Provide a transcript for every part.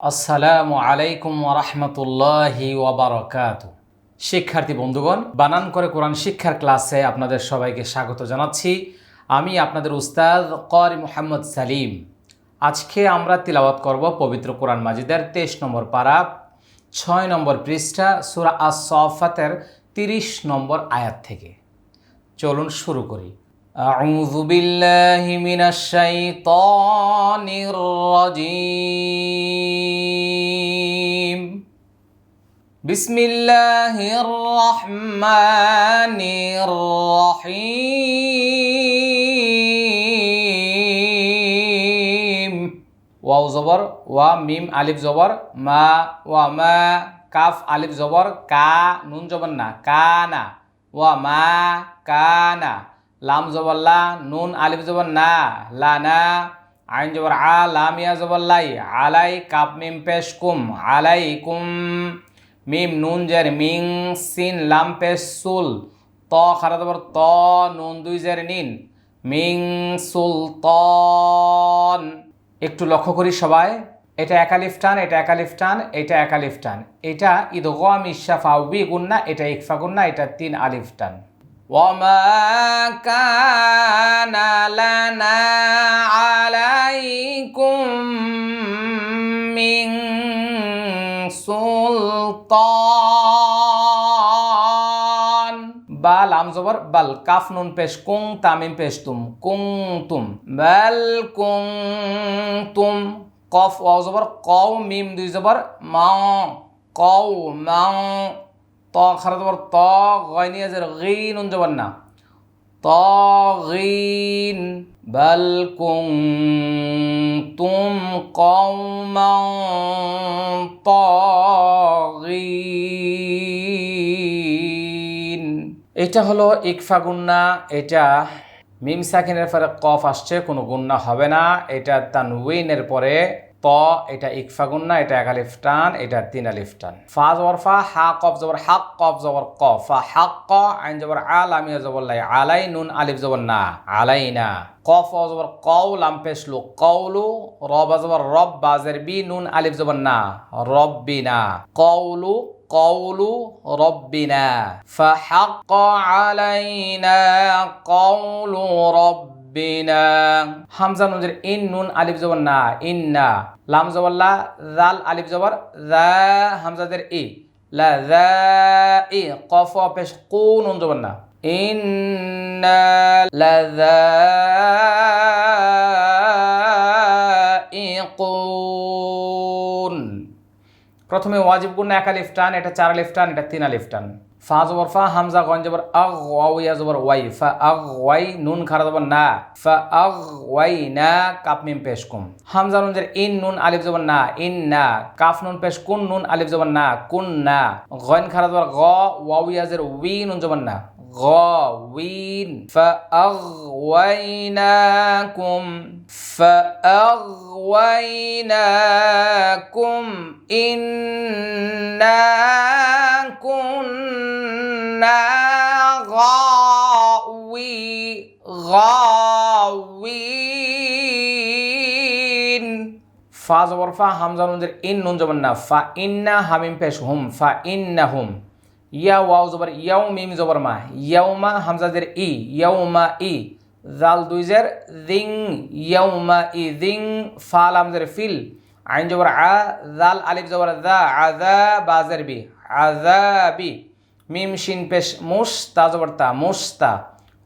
আসসালামু আলাইকুম ওরহমতুল্লাহি ওবরকাত শিক্ষার্থী বন্ধুগণ, বানান করে কোরআন শিক্ষার ক্লাসে আপনাদের সবাইকে স্বাগত জানাচ্ছি। আমি আপনাদের উস্তাদ কর মোহাম্মদ সালিম। আজকে আমরা তিলাওয়াত করব পবিত্র কোরআন মাজিদের তেইশ নম্বর পারা, ছয় নম্বর পৃষ্ঠা, সুরা আস সফাতের তিরিশ নম্বর আয়াত থেকে। চলুন শুরু করি। أعوذ بالله من الشيطان الرجيم. بسم الله الرحمن الرحيم. واو زبر وميم ألف زبر ما وما كاف ألف زبر كا نون زبر نا كانا وما كانا. লাম জবর লা, নুন আলিফ জবর না লানা আইন জবর আ লামিয়া জবর লাই, আলাই কাপ মিম পেশ কুম, আলাই কুম, মিম নুন জের মিং, সিন লাম পেশ সুল, ত খারা জবর ত, নুন দুই জের নিন, মিং সুলতন একটু লক্ষ্য করি সবাই, এটা একালিফ টান এটা একালিফ টান এটা একালিফ টান এটা ঈদ গম ইশাফা উবি গুন্না এটা ইকফা গুন্না এটা তিন আলিফ টান। وما كان لنا عليكم من سلطان বা লাম জবর বাল কাফ নুন পেশ কুং তামিম পেশ তুম কুং তুম বাল কুং তুম কফ ওয়াও জবর কও মিম দুই জবর মাও কও মাও ত খারা জবর ত গয়নি আজের গিন উন জবর না طاغين بل كنتم قوما طاغين এটা হলো ইকফা গুন্না এটা মিম সাকিনের পরে কফ আসছে কোনো গুন্না হবে না এটা তানউইনের পরে ত এটা ইকফা গুন্না এটা এক আলিফ টান এটা তিন আলিফ টান ফা জবর ফা হা কফ জবর হাক কফ জবর ক ফা হাক ক আইন জবর আল আমি জবর লাই আলাই নুন আলিফ জবর না আলাই না কফ অ জবর কউ লাম পেশলু কৌলু রব জবর রব বাজের বি নুন আলিফ জবর না রব্বি না কৌলু قول ربنا فحق علينا قول ربنا হামজা নুনের ইন, নুন, আলিফ জবর না, ইন্না। লাম জবর লা জাল আলিফ জবর রা হামজাদের ই। লা রা ই, কফ, পেশ, কু, নুন জবর না। ইন্না লাযাইকুন প্রথমে ওয়াজিব গুণ এক আলিফ টান এটা চার আলিফ টান এটা তিন আলিফ টান ফা জবর ফা, হামজা গন জবর, আগ ওয়া জবর ওয়াই। ফা আগ ওয়াই, নুন খারা জবর না। ফা আগ ওয়াই না, কাপ মিম পেশ কুম। হামজা নুন ইন নুন আলিফ জবর না, ইন না। কাফ নুন পেশ কুন, নুন আলিফ জবর না, কুন না। গন খারা জবর গ ওয়া জের, উই নুন জবর না। غاوين فأغويناكم فأغويناكم إنا كنا غاوي غاوين فا زبر فا همزة نون إن نون زبر فا إنا همين بيش هم فا إنهم ইয়া ওয়াও জবর ইয়াও মিম জবর মা ইয়াউমা হামজাদের ই ইয়াউমা ই, জাল দুইজের দিং ইয়াউমা ই দিং ফাল হামজার ফিল, আইন জবর আ, জাল আলিফ জবর দা আজা বাজের বি আজাবি মিম শিন পেশ মুস তা জবর তা, মুস্তা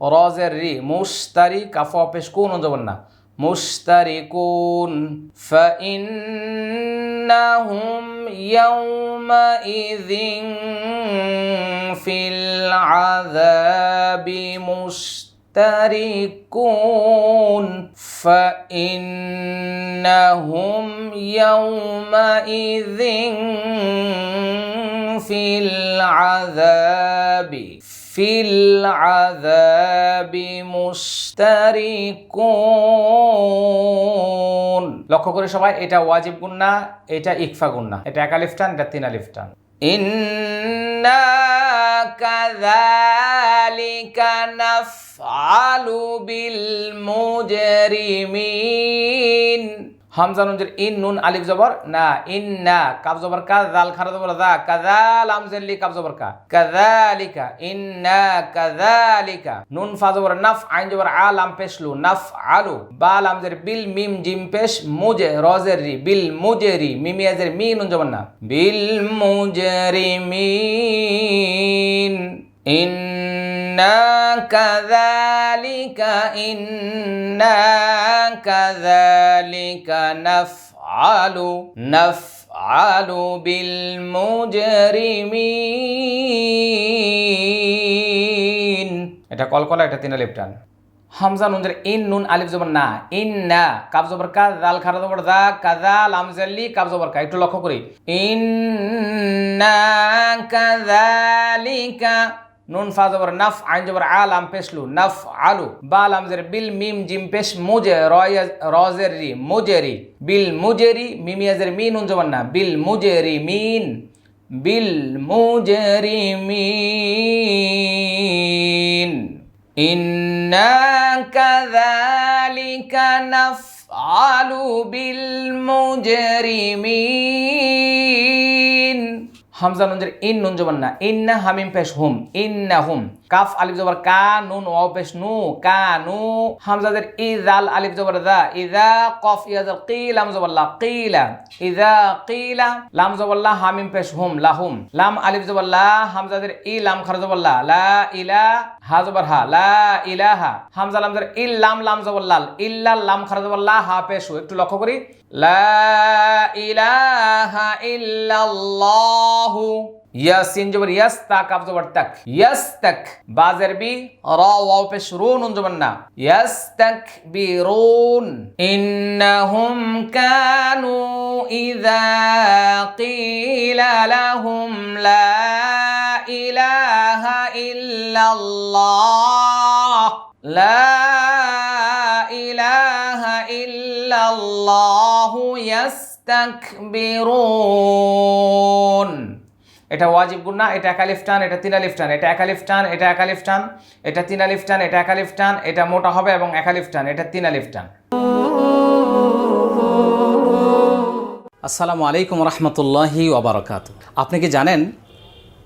রজের রি মুস্তারি কাফ পেশ কোন জবর না? مشتركون. فإنهم يومئذ في العذاب مشتركون. فإنهم يومئذ في العذاب ফিল আযাবি মুশতারিকুন। লক্ষ্য করে সবাই, এটা ওয়াজিব গুন্না এটা ইকফা গুন্না এটা এক আলিফ এটা তিন আলিফ টান। ইন্না কাযালিকা নাফআলু বিল মুজরিমিন। হামজা নুন ইন নুন আলিফ জবর? না, ইন না। কাব জবর কা জাল খারা জবর দা। কাজাল আমজেল্লি কাব জবর কা। কাজালিকা ইন্না কাজালিকা নুন ফা জবর, নাফ আইন জবর আল আম পেশলু নাফ আলু। বাল আমজের বিল, মিম, জিম পেশ মুজে রজের রি বিল মুজেরি মিমিয়াজের মি, নুন জবর না। বিল ইন্না কাযালিকা ইন্না কাযালিকা নাফআলু নাফআলু বিল মুজরিমিন এটা কলকলা এটা তিনা লেফটান হামজা নুনজের ইন নুন, আলিফ জবর না ইন না কাব জবর কা, দাল খারা জবর দা কাজা লামজাল্লি কাব জবর কা, একটু লক্ষ্য করি। ইন না কাযালিকা নুন ফা নফ, আইন জবর আল আম পেশলু নফ আলু। বাল আমজের বিল, মিম, জিম পেশ মুজে রজের রি মুজেরি বিল মুজেরি মিমিয়াজের মিন উন জবর না। বিল মুজেরি মিন, বিল মুজেরি মিন। ইন্না নফ আলু বিল মুজেরি মিন। হামজা নঞ্জের ইন নুন জবর না। ইন্না হামিম পেশ হুম। ইন্না হুম। কাফ আলিফ জবর কা, নুন ওয়াও পেশ নু, কা, নু। হামজা জের ইজাল আলিফ জবর দা, ইজা কফ, ইয়াজাল কিল, লাম জবর লা কিলা। ইজা কিলা, লাম জবর লা হামিম পেশ হুম, লাহুম। লাম আলিফ জবর হামজা জের ই লাম খার জবর লা ইলা হা জবর হা, লা ইলাহা হামজা লাম জের ইল লাম লাম জবর লাল ইল্লা লাম খার জবর হা পেশ। একটু লক্ষ্য করি। লা ইলাহা ইল্লাল্লাহু ইয়াসিন জবর ইয়াস তা কাব জবর তাক। ইয়াস তাক বি রা ওয়াও পেশ রু নুন জবর না। ইয়াস তাক বি রুন ইন্নাহুম কানু ইযা কিলা লাহুম লা ইলাহা ইল্লাল্লাহ। লা ইলাহা ইল্লাল্লাহু ইয়াস্তাকবিরুন এটা ওয়াজিব গুন্না এটা একালিফ টান এটা তিন আলিফ টান এটা একালিফ টান এটা একালিফ টান এটা তিন আলিফ টান এটা একালিফ টান এটা মোটা হবে এবং একালিফ টান এটা তিন আলিফ টান আসসালামু আলাইকুম রহমতুল্লাহি ওবরাকাত আপনি কি জানেন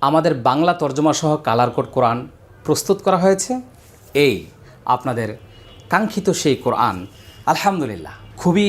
আমাদের বাংলা তর্জমা সহ কালার কোড কোরআন প্রস্তুত করা হয়েছে? এই, আপনাদের কাঙ্ক্ষিত সেই কোরআন, আলহামদুলিল্লাহ, খুবই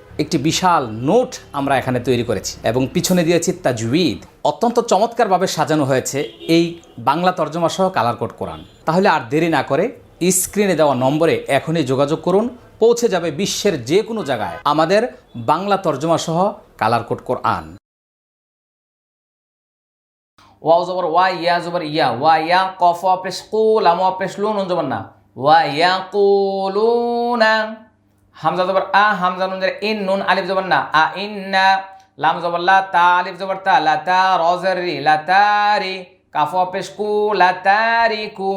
একটি বিশাল নোট আমরা এখানে তৈরি করেছি এবং পিছনে দিয়েছি তাজউইদ। অত্যন্ত চমৎকারভাবে সাজানো হয়েছে এই বাংলা তর্জমা সহ কালার কোড কোরআন তাহলে আর দেরি না করে স্ক্রিনে দেওয়া নম্বরে এখনই যোগাযোগ করুন, পৌঁছে যাবে বিশ্বের যে কোনো জায়গায় আমাদের বাংলা তর্জমা সহ কালার কোড কোরআন ওয়াও জবর ওয়া ইয়া জবর ইয়া, ওয়া ইয়া, কফ, ওয়া পেশ, কুল, আম, ওয়া পেশ, লুন জবর না। ওয়া ইয়া কুলুনা। হামজা জবর, আ হামজা নুন জবর ইন, নুন আলিফ জবর না, আ ইন্না লাম জবর, লা তা আলিফ জবর তা, লা তা রজর রি লা তারি কাফ পেশ কু, লা তারিকু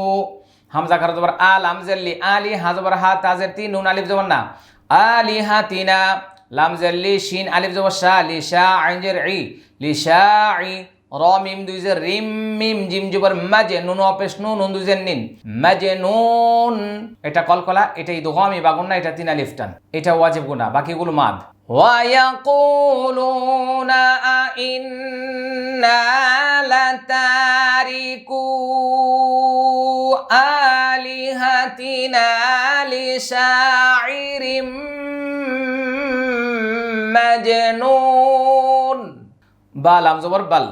হামজা খারা জবর, আ লাম জাল্লি আলি হা জবর, হা তাজের তিন নুন আলিফ জবর না। আলি হা তিনা লাম জাল্লি শিন আলিফ জবর, শা, লি, শা, আইন জের ই, লি, শা, ই। র মিম দুই যে রিম মিম জিম জবর মাজে নুন অপেশ নুন নুন দুই যে নিন মাজে নুন এটা কলকলা এটা ইদগামি বা গুন্না এটা তিন আলিফ টান এটা ওয়াজিব গুনা বাকিগুলো মাদ ويقولون أئنا لتاركو آلهتنا لشاعر مجنون বা লাম জবর বাল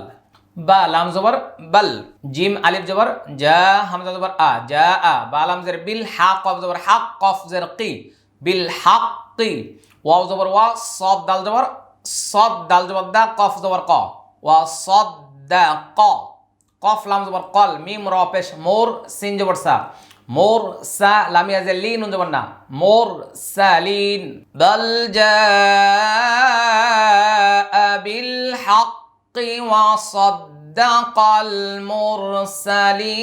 বা লাম জবর বাল, জিম, আলিফ জবর, জা, হামজা জবর, আ, জা, আ, বা লাম জের বিল হাক, কফ জবর হাক, কফ জের কি? বিল হাক কি? ওয়াও জবর ওয়া সদ দাল জবর সদ দাল জবর দা, কফ জবর ক। ওয়া সদ দা, ক। কফ, লাম জবর কল, মিম, র, পেশ, মোর, সিন জবর সা। মোর, সা লামিয়া যে লিন জবর না। মোর সালিন বল জাআ বিল হাক্কি ওয়া সাদ্দাকাল মুরসালিন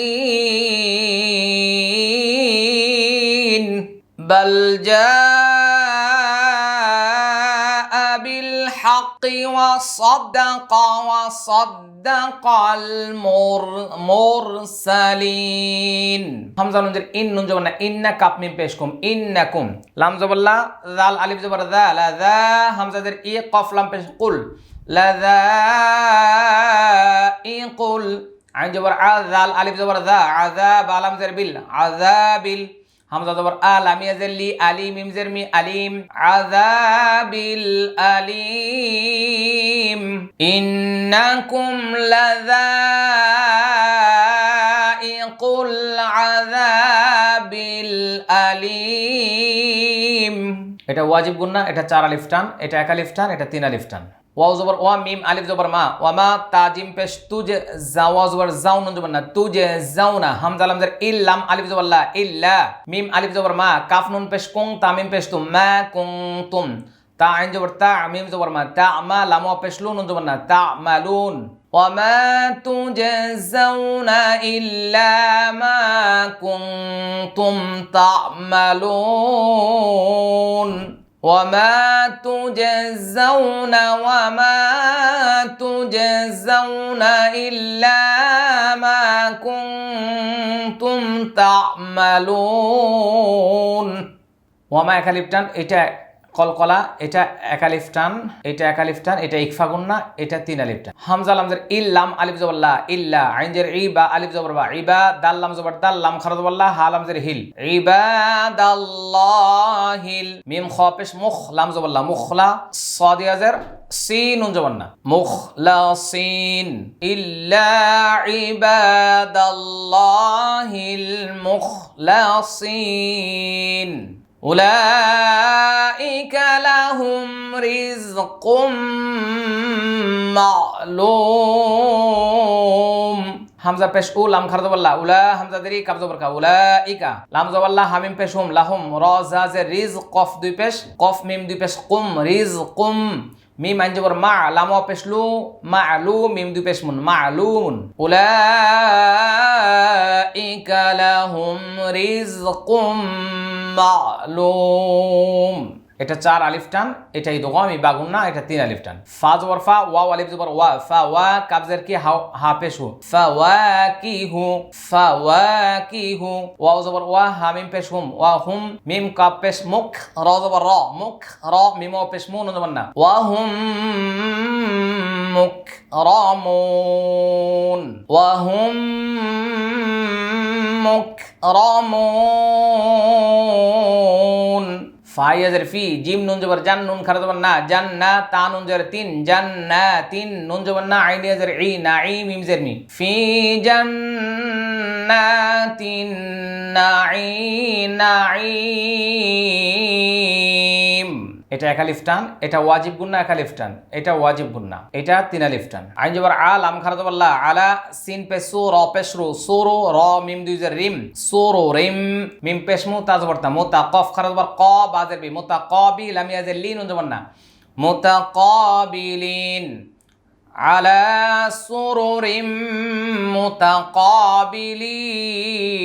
বল جاء بالحق وصدق وصدق المرسلين হামজা নুনজের ইন নুন জবর না ইন্না কাপ মিম পেশ কুম ইন্নাকুম লাম জবরলা জাল আলিফ জবর দা লা দা হামজাদের ই কফ লাম পেশ কুল লা দা ই কুল আইন জবর আ জাল আলিফ জবর দা আযাব, আলাম জের বিল, আযাবিল। হামজা জবর আল আমি আজলি আলি মিম জের মি, আলিম। আযাবিল আলিম। ইন্নাকুম লাযাইকুল আযাবিল আলিম। এটা ওয়াজিব গুন্না এটা চার আলিফ টান, এটা এক আলিফ টান, এটা তিন আলিফ টান। ওয়াও জবর ওয়া মিম আলিফ জবর মা ওয়া মা তাজিম পেশ তুজে জাওয়া জবর জাউ নুন জবর না তুজে জাউনা হামজা লাম জের ইল্লাম আলিফ জবর লা ইল্লা মিম আলিফ জবর মা কাফ নুন পেশ কুং তামিম পেশ তুম মা কুং তুম তা আইন জবর তা মিম জবর মা তা মা লাম ওয়া পেশ লুন নুন জবর না তা মালুন وما تجزون إلا ما كنتم تعملون وما تجزون وما تجزون إلا ما كنتم تعملون وما يكلفتان إتاك কলকলা, এটা একালিফটান এটা একালিফটান এটা ইকফাগুন্না এটা তিন আলিফটান হামজা লামজের ইল্লাম আলিফ জবল্লা ইল্লা আইনজের ইবা আলিফ জবর বা ইবা দাল, লাম জবর দাল, লাম হা লামজের হিল। ইবাদাল্লাহিল, মিম, খ, পেশ, মুখ, লাম জবল্লা মুখলা সাদিয়াজের সিন জবন্না মুখলাসিন ইল্লা ইবাদাল্লাহিল মুখলাসিন أولئك لهم رزق معلوم হামজা পেশ উ লাম খারজ বল্লা উলা হামজা দেরি কাবজ বরকা উলা ইকা লাম জবাল্লা হামিম পেশ হুম লাহুম র জা জে রিজ কফ দুই পেশ কফ মিম দুই পেশ কুম রিজ কুম মিম আইন জবর মা লাম ওয়া পেশ লু মা আলু মিম দুই পেশ মুন মা আলুন উলা ইকা লাহুম রিজকুম মালুম। এটা চার আলিফ টান, এটা এই দোকামি বাগুন না, এটা তিন আলিফ টান। ফা জবর ফা ওয়া আলিফ জবর ওয়া, ফা ওয়া কাবজের কি হা হা পেশ। ফা ওয়া কি হু, ফা ওয়া কি হু ওয়া জবর ওয়া, হা মিম পেশ হুম, ওয়া হুম মিম কাব পেশ মুখ, র জবর র, মুখ, র মিম ও পেশ মুন জবর না। ওয়া হুম মুখ রমুন ওয়া হুম মুকরামুন ফাইয়াজের ফি জিম নুন জবর জান, নুন খারা জবর না জান না তা নুন জবর তিন জান না তিন নুন জবর না আইন ইয়াজের ই না ই মিম জের মি। ফি জান না তিন না ই না নাঈম। এটা একালিফ টান এটা ওয়াজিব গুন্না একালিফ টান এটা ওয়াজিব গুন্না এটা তিন আলিফ টান আইন জবর আল আম খারাজ বল্লা আলা সিন পে সু র পেশরু সুরু র মিম দুই জের রিম সুরু রিম মিম পেশমু তাজ বর্তা মুতা কফ খারাজ বর ক বাজের বি মুতা কবি লামিয়া জের লিন জবর না মুতা কবিলিন على سرر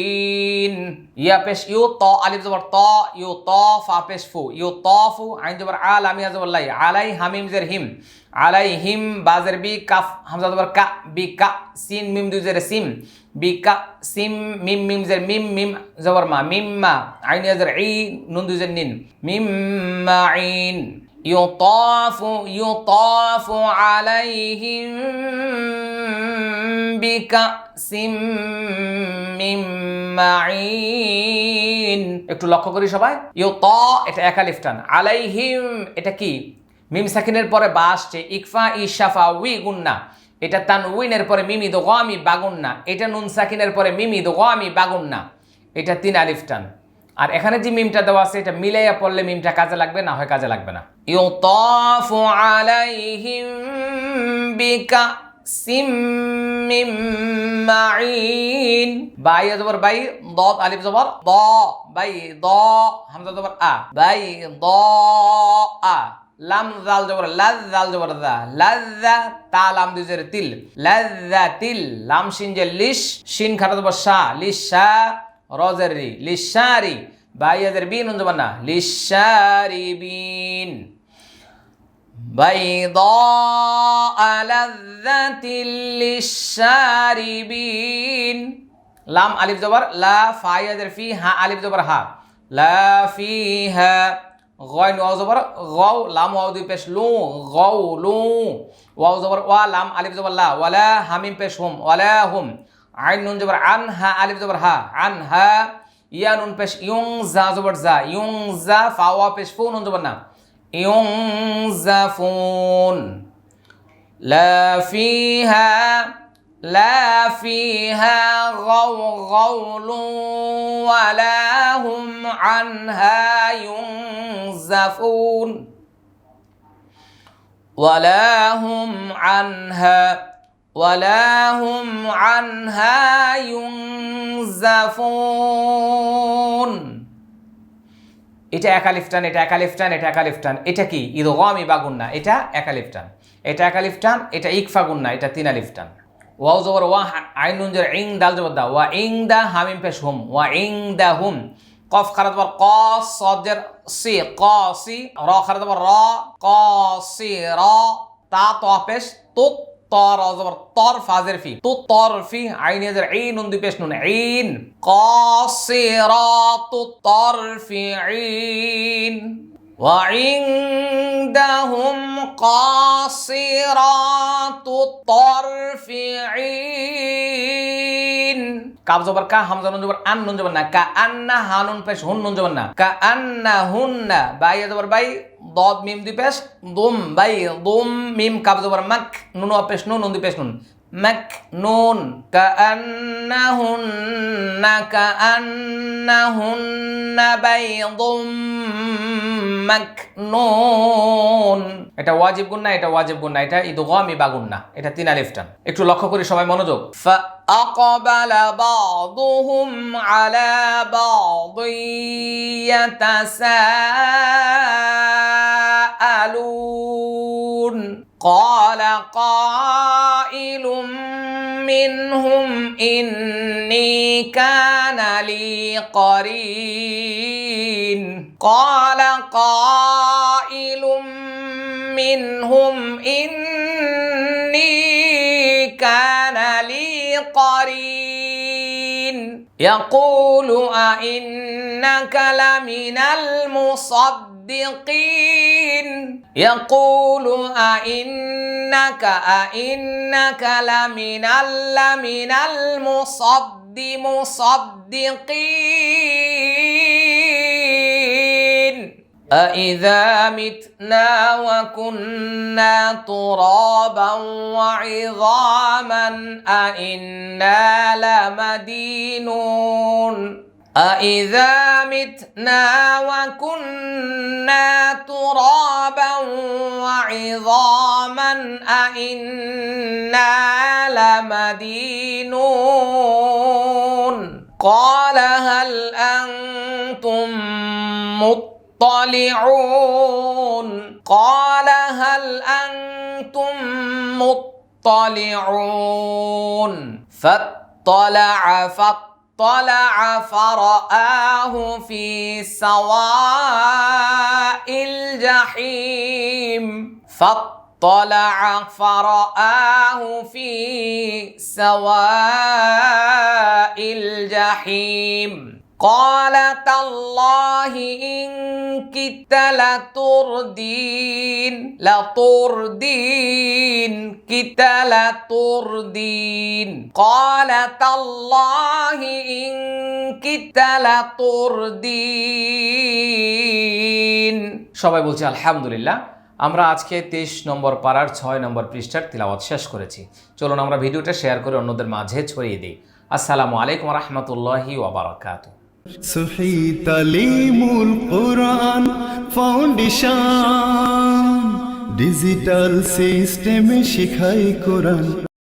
متقابلين ইয়া পেশ ইউ ত আলিফ জবর ত, ইউ ত আ পেশ ফু, ইউ ত ফু, আইন জবর আল আমি জবর লাই, আলাই হামিম জের হিম, আলাই হিম বাজের বি, কাফ, হামজা জবর কা, বি কা, সিন, মিম দু জের সিম, বি কা, সিম, মিম মিম জের মিম মিম জবর মা, মিম মা, আইন জের ই, নুন দুই জের নিন, মিম মা, আইন। يطاف يطاف عليهم بكأس من معين একটু লক্ষ্য করি সবাই ইউ ত এটা একালিফ টান আলাইহিম এটা কি মিম সাকিনের পরে বা আসছে ইকফা ইশাফা উই গুন্না এটা তান উইনের পরে মিমি দো গামি বাগুন্না এটা নুন সাকিনের পরে মিমি দো গামি বাগুন্না এটা তিন আলিফ টান আর এখানে যে মিমটা দেওয়া আছে, এটা মিলাইয়া পড়লে মিমটা কাজে লাগবে, না হয় কাজে লাগবে না। ইউতাফু আলাইহিম বিকাসিম মিম মাইন বাই জবর বাই দত আলিফ জবর দ, বাই দ, হামজা জবর আ, বাই দ, আ। লাম, জাল জবর লাজ জাল জবর দা লাজ্জা তা, লাম দুজের তিল লাজ্জা তিল, লাম, শিন যে লিশ, শিন, খাটা জবর শা, লিশা রজের রি লিশারি বাইয়াদের বিন নুন জবর না লিশারি বিন بيضاء لذة للشاربين লাম আলিফ জবর লা ফায়াদের ফি হা আলিফ জবর হা লা ফিহা গয় ওয়াও জবর গও লাম ওয়াও দুই পেশ লু গও লু ওয়াও জবর ওয়া লাম আলিফ জবর লা ওয়ালা হামিম পেশ হুম ওয়ালা হুম আইন নুন জবর আন হা, আলিফ জবর হা। আন হা, ইয়া নুন পেশ ইয়ং জা জবর জা। ইয়ং জা ফাওয়া পেশ ফু নুন জবর না। ইয়ং জা ফুন। লা ফিহা লা ফিহা গাউলুন ওয়ালা হুম আনহা। ইয়ুনজাফুন ওয়ালা হুম আনহা। ولا هم عنها ينزفون এটা একালিফটান এটা একালিফটান এটা একালিফটান এটা কি ঈদ গমি বাগুন্না এটা একালিফটান এটা একালিফটান এটা ইকফা গুন্না এটা তিন আলিফটান ওয়াও জবর ওয়া আইনুন জবর ইং দাল জবর দা ওয়া ইং দা হামিম পেশ হুম ওয়া ইং দা হুম কফ খারাত জবর ক সদের সি ক সি র খারাত জবর র ক সি র তা ত পেশ তুত তর জবর তর ফাজের ফি তু তর ফি আইন ইয়াজের ঈন উন দুই পেশ নুন ঈন قاصرات الطرفعين وعندهم قاصرات الطرفعين কাব জবর কা হামজা নুন জবর, আন নুন জবর না। কা আন্না হানুন পেশ, হুন নুন জবর না। কা আন্না হুন্না বাই জবর বাই, দব মিম দুই পেশ, দুম বাই, দুম মিম কাব জবর, মাক নুন পেশ নুন নুন দুই পেশ নুন। মাক নুন, কা আন্না হুন্না কা আন্না হুন্না বাই, দুম মাকনুন এটা ওয়াজিব গুণ না, এটা ওয়াজিব গুণ না, এটা ইদগামি বাগুন না। এটা তিন আলিফ টান। একটু লক্ষ্য করি সবাই মনোযোগ। ফা فأقبل بعضهم على بعض يتساءلون. قال قائل منهم إني كان لي قرين. قال قائل منهم إني قرين يقول أئنك لمن المصدقين يقول أئنك أئنك لمن لمن المصد مصدقين أإذا متنا وكنا ترابا وعظاما أإنا لمدينون أإذا متنا وكنا ترابا وعظاما أإنا لمدينون قال هل مطلعون قال هل أنتم مطلعون فاطلع فاطلع فرآه في سواء الجحيم فاطلع فرآه في سواء الجحيم قال تالله إن كدت لتردين لتردين كدت لتردين قال تالله إن كدت لتردين সবাই বলছে আলহামদুলিল্লাহ আমরা আজকে তেইশ নম্বর পাড়ার ছয় নম্বর পৃষ্ঠার তিলাওয়াত শেষ করেছি চলুন আমরা ভিডিওটা শেয়ার করে অন্যদের মাঝে ছড়িয়ে দিই আসসালামু আলাইকুম রহমতুল্লাহি ওবরাকাতু সহি তালিমুল কোরআন ফাউন্ডেশন ডিজিটাল সিস্টেমে শিখাই কোরআন।